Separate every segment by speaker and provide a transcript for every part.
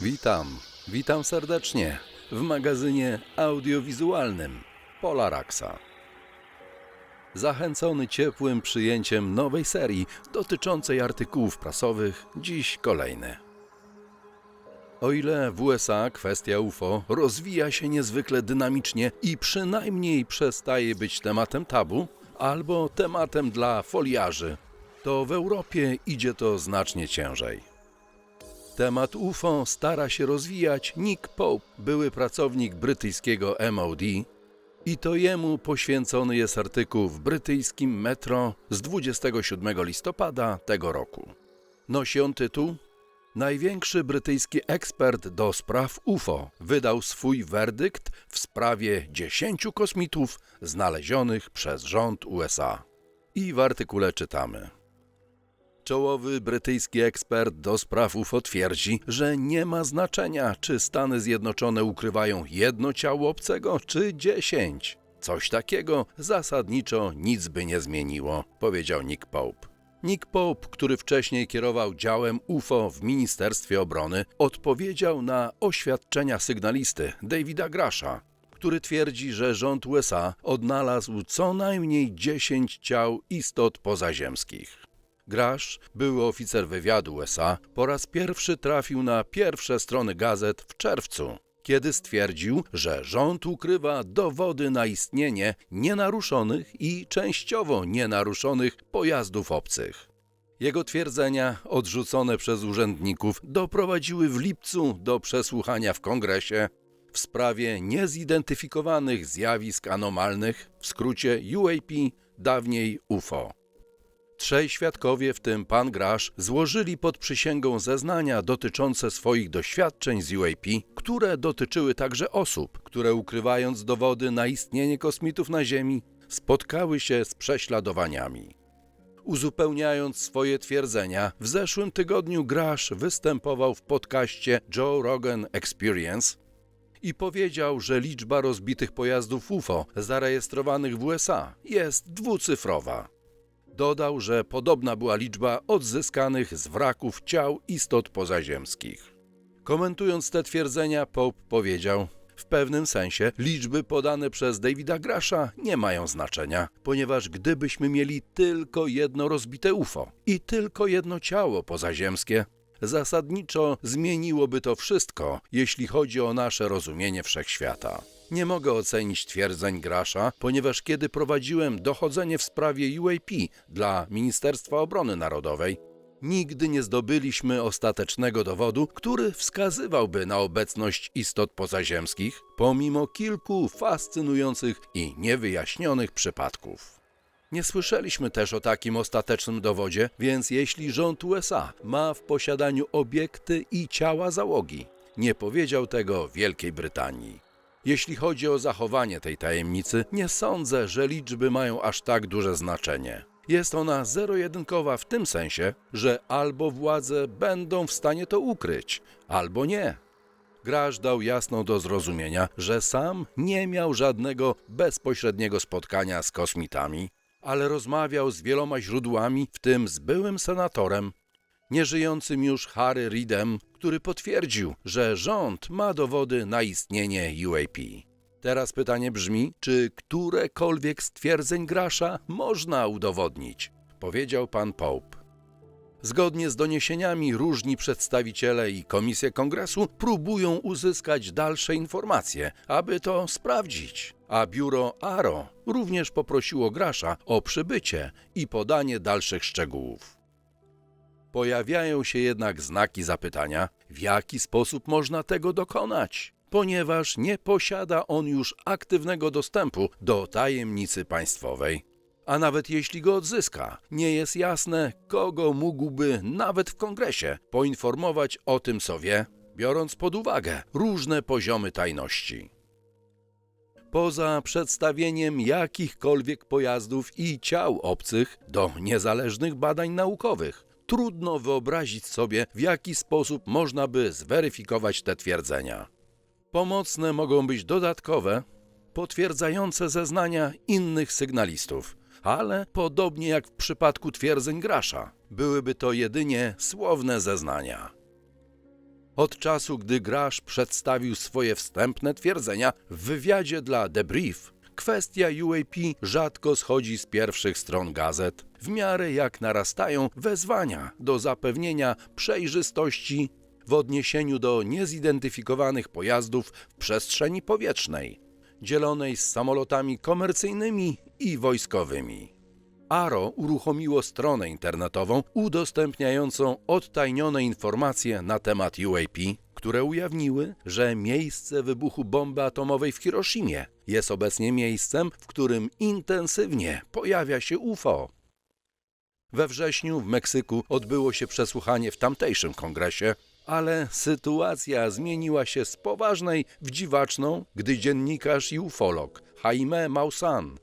Speaker 1: Witam, witam serdecznie w magazynie audiowizualnym Polaraxa. Zachęcony ciepłym przyjęciem nowej serii dotyczącej artykułów prasowych, dziś kolejny. O ile w USA kwestia UFO rozwija się niezwykle dynamicznie i przynajmniej przestaje być tematem tabu albo tematem dla foliarzy, to w Europie idzie to znacznie ciężej. Temat UFO stara się rozwijać Nick Pope, były pracownik brytyjskiego MOD, i to jemu poświęcony jest artykuł w brytyjskim Metro z 27 listopada tego roku. Nosi on tytuł Największy brytyjski ekspert do spraw UFO wydał swój werdykt w sprawie 10 kosmitów znalezionych przez rząd USA. I w artykule czytamy. Czołowy brytyjski ekspert do spraw UFO twierdzi, że nie ma znaczenia, czy Stany Zjednoczone ukrywają jedno ciało obcego, czy dziesięć. Coś takiego zasadniczo nic by nie zmieniło, powiedział Nick Pope. Nick Pope, który wcześniej kierował działem UFO w Ministerstwie Obrony, odpowiedział na oświadczenia sygnalisty Davida Grasha, który twierdzi, że rząd USA odnalazł co najmniej 10 ciał istot pozaziemskich. Grasz, były oficer wywiadu USA, po raz pierwszy trafił na pierwsze strony gazet w czerwcu, kiedy stwierdził, że rząd ukrywa dowody na istnienie nienaruszonych i częściowo nienaruszonych pojazdów obcych. Jego twierdzenia, odrzucone przez urzędników, doprowadziły w lipcu do przesłuchania w kongresie w sprawie niezidentyfikowanych zjawisk anomalnych, w skrócie UAP, dawniej UFO. Trzej świadkowie, w tym pan Grasz, złożyli pod przysięgą zeznania dotyczące swoich doświadczeń z UAP, które dotyczyły także osób, które ukrywając dowody na istnienie kosmitów na Ziemi, spotkały się z prześladowaniami. Uzupełniając swoje twierdzenia, w zeszłym tygodniu Grasz występował w podcaście Joe Rogan Experience i powiedział, że liczba rozbitych pojazdów UFO zarejestrowanych w USA jest dwucyfrowa. Dodał, że podobna była liczba odzyskanych z wraków ciał istot pozaziemskich. Komentując te twierdzenia, Pope powiedział: W pewnym sensie liczby podane przez Davida Grasha nie mają znaczenia, ponieważ gdybyśmy mieli tylko jedno rozbite UFO i tylko jedno ciało pozaziemskie, zasadniczo zmieniłoby to wszystko, jeśli chodzi o nasze rozumienie wszechświata. Nie mogę ocenić twierdzeń Grasza, ponieważ kiedy prowadziłem dochodzenie w sprawie UAP dla Ministerstwa Obrony Narodowej, nigdy nie zdobyliśmy ostatecznego dowodu, który wskazywałby na obecność istot pozaziemskich, pomimo kilku fascynujących i niewyjaśnionych przypadków. Nie słyszeliśmy też o takim ostatecznym dowodzie, więc jeśli rząd USA ma w posiadaniu obiekty i ciała załogi, nie powiedział tego Wielkiej Brytanii. Jeśli chodzi o zachowanie tej tajemnicy, nie sądzę, że liczby mają aż tak duże znaczenie. Jest ona zero-jedynkowa w tym sensie, że albo władze będą w stanie to ukryć, albo nie. Graż dał jasno do zrozumienia, że sam nie miał żadnego bezpośredniego spotkania z kosmitami, ale rozmawiał z wieloma źródłami, w tym z byłym senatorem, nieżyjącym już Harry Reidem, który potwierdził, że rząd ma dowody na istnienie UAP. Teraz pytanie brzmi, czy którekolwiek stwierdzeń Grasza można udowodnić, powiedział pan Pope. Zgodnie z doniesieniami różni przedstawiciele i komisje kongresu próbują uzyskać dalsze informacje, aby to sprawdzić. A biuro ARO również poprosiło Grasza o przybycie i podanie dalszych szczegółów. Pojawiają się jednak znaki zapytania, w jaki sposób można tego dokonać, ponieważ nie posiada on już aktywnego dostępu do tajemnicy państwowej. A nawet jeśli go odzyska, nie jest jasne, kogo mógłby nawet w kongresie poinformować o tym, co wie, biorąc pod uwagę różne poziomy tajności. Poza przedstawieniem jakichkolwiek pojazdów i ciał obcych do niezależnych badań naukowych, trudno wyobrazić sobie, w jaki sposób można by zweryfikować te twierdzenia. Pomocne mogą być dodatkowe, potwierdzające zeznania innych sygnalistów, ale podobnie jak w przypadku twierdzeń Grasza, byłyby to jedynie słowne zeznania. Od czasu, gdy Grasz przedstawił swoje wstępne twierdzenia w wywiadzie dla The Brief, kwestia UAP rzadko schodzi z pierwszych stron gazet, w miarę jak narastają wezwania do zapewnienia przejrzystości w odniesieniu do niezidentyfikowanych pojazdów w przestrzeni powietrznej, dzielonej z samolotami komercyjnymi i wojskowymi. ARO uruchomiło stronę internetową udostępniającą odtajnione informacje na temat UAP, które ujawniły, że miejsce wybuchu bomby atomowej w Hiroshimie jest obecnie miejscem, w którym intensywnie pojawia się UFO. We wrześniu w Meksyku odbyło się przesłuchanie w tamtejszym kongresie, ale sytuacja zmieniła się z poważnej w dziwaczną, gdy dziennikarz i ufolog Jaime Maussan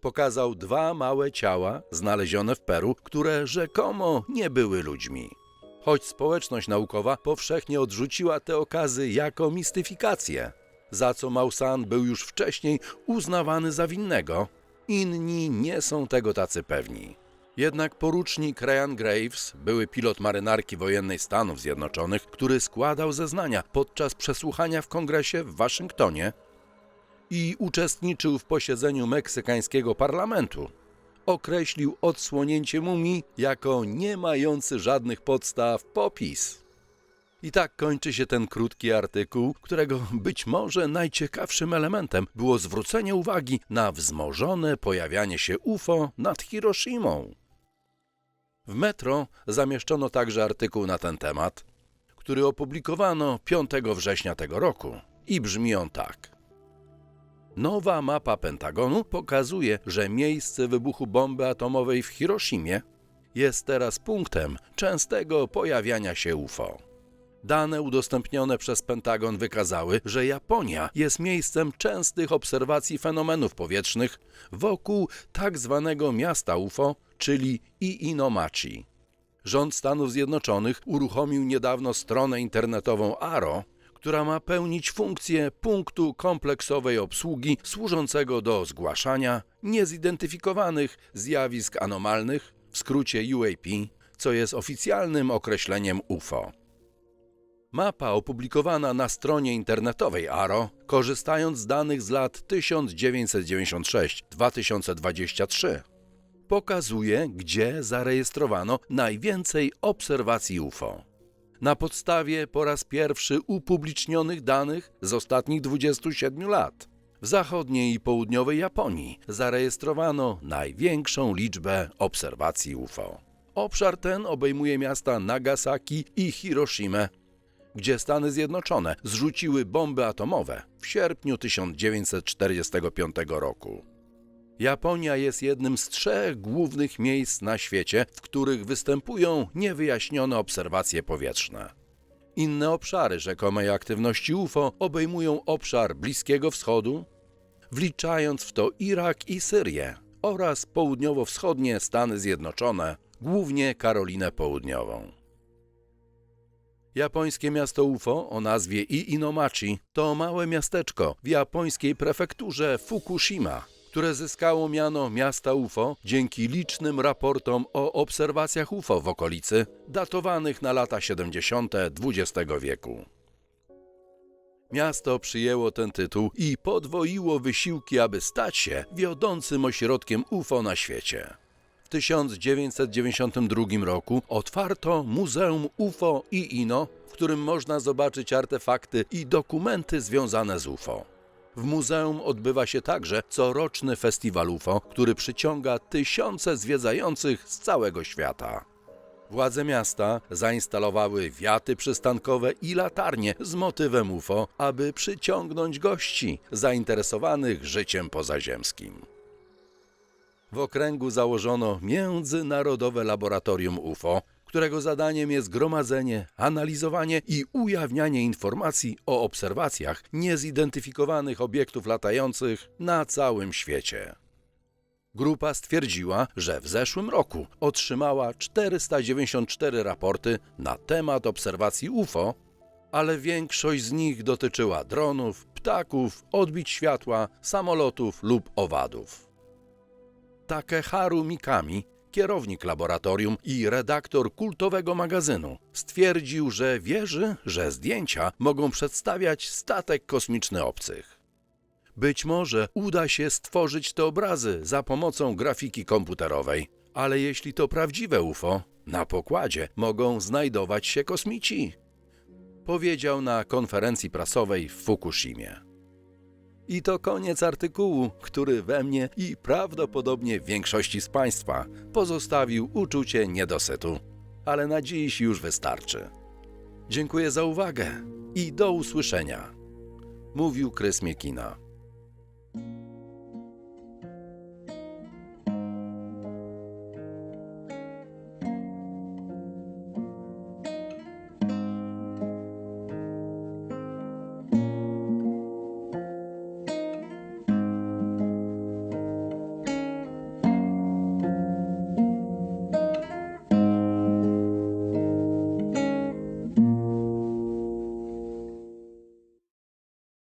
Speaker 1: pokazał dwa małe ciała znalezione w Peru, które rzekomo nie były ludźmi. Choć społeczność naukowa powszechnie odrzuciła te okazy jako mistyfikację, za co Maussan był już wcześniej uznawany za winnego, inni nie są tego tacy pewni. Jednak porucznik Ryan Graves, były pilot marynarki wojennej Stanów Zjednoczonych, który składał zeznania podczas przesłuchania w kongresie w Waszyngtonie i uczestniczył w posiedzeniu meksykańskiego parlamentu, określił odsłonięcie mumii jako nie mający żadnych podstaw popis. I tak kończy się ten krótki artykuł, którego być może najciekawszym elementem było zwrócenie uwagi na wzmożone pojawianie się UFO nad Hiroshimą. W Metro zamieszczono także artykuł na ten temat, który opublikowano 5 września tego roku i brzmi on tak. Nowa mapa Pentagonu pokazuje, że miejsce wybuchu bomby atomowej w Hiroshimie jest teraz punktem częstego pojawiania się UFO. Dane udostępnione przez Pentagon wykazały, że Japonia jest miejscem częstych obserwacji fenomenów powietrznych wokół tak zwanego miasta UFO, czyli Iinomachi. Rząd Stanów Zjednoczonych uruchomił niedawno stronę internetową ARO, która ma pełnić funkcję punktu kompleksowej obsługi służącego do zgłaszania niezidentyfikowanych zjawisk anomalnych, w skrócie UAP, co jest oficjalnym określeniem UFO. Mapa opublikowana na stronie internetowej ARO, korzystając z danych z lat 1996-2023, pokazuje, gdzie zarejestrowano najwięcej obserwacji UFO. Na podstawie po raz pierwszy upublicznionych danych z ostatnich 27 lat w zachodniej i południowej Japonii zarejestrowano największą liczbę obserwacji UFO. Obszar ten obejmuje miasta Nagasaki i Hiroshima, gdzie Stany Zjednoczone zrzuciły bomby atomowe w sierpniu 1945 roku. Japonia jest jednym z trzech głównych miejsc na świecie, w których występują niewyjaśnione obserwacje powietrzne. Inne obszary rzekomej aktywności UFO obejmują obszar Bliskiego Wschodu, wliczając w to Irak i Syrię oraz południowo-wschodnie Stany Zjednoczone, głównie Karolinę Południową. Japońskie miasto UFO o nazwie Iinomachi to małe miasteczko w japońskiej prefekturze Fukushima, które zyskało miano miasta UFO dzięki licznym raportom o obserwacjach UFO w okolicy, datowanych na lata 70. XX wieku. Miasto przyjęło ten tytuł i podwoiło wysiłki, aby stać się wiodącym ośrodkiem UFO na świecie. W 1992 roku otwarto Muzeum UFO i INO, w którym można zobaczyć artefakty i dokumenty związane z UFO. W muzeum odbywa się także coroczny festiwal UFO, który przyciąga tysiące zwiedzających z całego świata. Władze miasta zainstalowały wiaty przystankowe i latarnie z motywem UFO, aby przyciągnąć gości zainteresowanych życiem pozaziemskim. W okręgu założono Międzynarodowe Laboratorium UFO, którego zadaniem jest gromadzenie, analizowanie i ujawnianie informacji o obserwacjach niezidentyfikowanych obiektów latających na całym świecie. Grupa stwierdziła, że w zeszłym roku otrzymała 494 raporty na temat obserwacji UFO, ale większość z nich dotyczyła dronów, ptaków, odbić światła, samolotów lub owadów. Takeharu Mikami, kierownik laboratorium i redaktor kultowego magazynu. Stwierdził, że wierzy, że zdjęcia mogą przedstawiać statek kosmiczny obcych. Być może uda się stworzyć te obrazy za pomocą grafiki komputerowej, ale jeśli to prawdziwe UFO, na pokładzie mogą znajdować się kosmici, powiedział na konferencji prasowej w Fukushimie. I to koniec artykułu, który we mnie i prawdopodobnie w większości z Państwa pozostawił uczucie niedosytu. Ale na dziś już wystarczy. Dziękuję za uwagę i do usłyszenia. Mówił Krys Miekina.